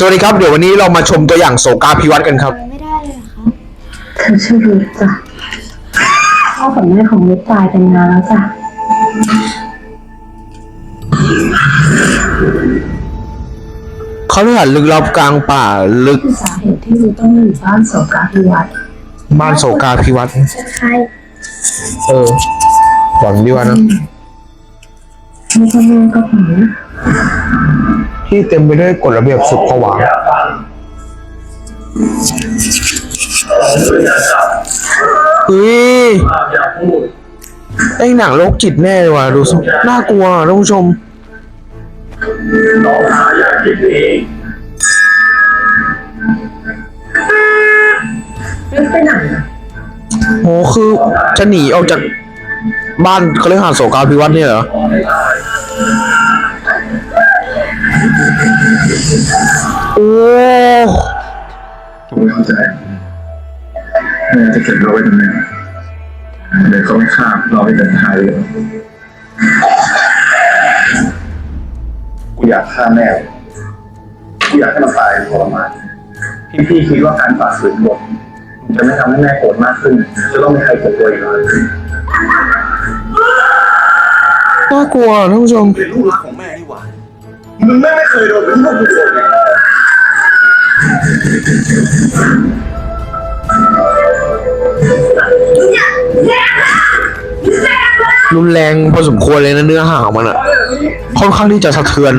สวัสดีครับ เดี๋ยววันนี้เรามาชมตัวอย่างโศกาพิวัตรกันครับ ไม่ได้เลยเหรอครับเธอชื่อรุธจ้ะพ่อกับแม่ของรุธตายเป็นนานแล้วจ้ะเขาเลือดลึกลับกลางป่าลึกคือสาเหตุที่รุธต้องมาอยู่บ้านโสกาพิวัตรบ้านโศกาพิวัตรใช่เออหวังดีว่านะ ไม่ใช่แม่ก็ผม ที่เต็มไปด้วยกฎระเบียบสุดผวาเฮ้ยไอหนังโรคจิตแน่เลยว่ะดูสิน่ากลัวท่านผู้ชมรุธไปไหนอะโหคือจะหนีออกจากบ้านเขาเรียกหาดโศกาพิวัตเนี่ยเหรอ โอ้ผมไม่เข้าใจแม่จะเก็บเราไว้ทำไมเดี๋ยวเขาไม่ฆ่าเราไปเป็นไทยเลยกูอยากฆ่าแม่กูอยากให้มันตายทรมานพี่พี่คิดว่าการฝ่าฝืนกฎจะไม่ทำให้แม่โกรธมากขึ้น จะต้องมีใครเจ็บตัวอีกเหรอน่ากลัวท่านผู้ชมเป็นลูกรักของแม่นี่หว่า มึงแม่ไม่เคยโดนลูกกูโดนไงรุนแรงพอสมควรเลยนะเนื้อหาของมันอะค่อนข้างที่จะสะเทือน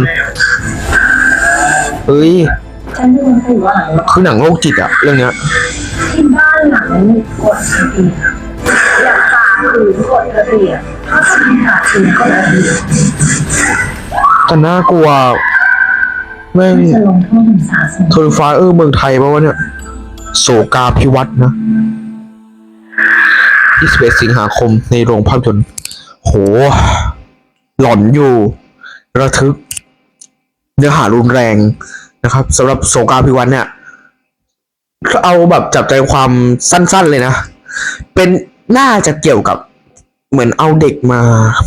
เฮ้ยฉันไม่รู้ใครว่าคือหนังโรคจิตอะเรื่องเนี้ยที่บ้านหลังนี้มีกฎระเบียบอย่าฝ่าฝืนกฎระเบียบถ้าคุณฝ่าฝืนกฎระเบียบ แต่น่ากลัวแม่งจะลงโทษถึงสาสนเทอร์ฟาเออร์เมืองไทยปะวะเนี่ยโศกาพิวัตรนะ21สิงหาคมในโรงภาพยนตร์ โห หลอนอยู่ ระทึก เนื้อหารุนแรงนะครับสำหรับโศกาพิวัตรเนี่ย เอาแบบจับใจความสั้นๆเลยนะ เป็นน่าจะเกี่ยวกับ เหมือนเอาเด็กมา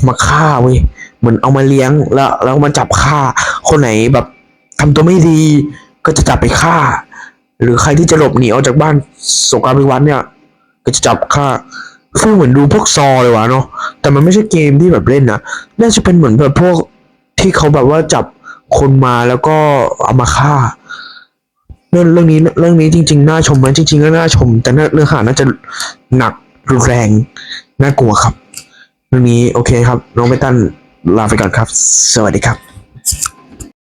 มาฆ่าเว้ยเหมือนเอามาเลี้ยงแล้วแล้วมาจับฆ่า คนไหนแบบทำตัวไม่ดีก็จะจับไปฆ่า หรือใครที่จะหลบหนีออกจากบ้านสงครามพิวัตเนี่ย ก็จะจับฆ่าฟีลเหมือนดูพวกซอเลยวะเนาะแต่มันไม่ใช่เกมที่แบบเล่นนะน่าจะเป็นเหมือนแบบพวกที่เขาแบบว่าจับคนมาแล้วก็เอามาฆ่าเรื่องเรื่องนี้เรื่องนี้จริง ๆ น่าชมไหมจริงๆก็น่าชม แต่เนื้อเนื้อหาน่าจะหนักรุนแรงน่ากลัวครับ เรื่องนี้โอเคครับ น้องเบตันลาไปก่อนครับ สวัสดีครับ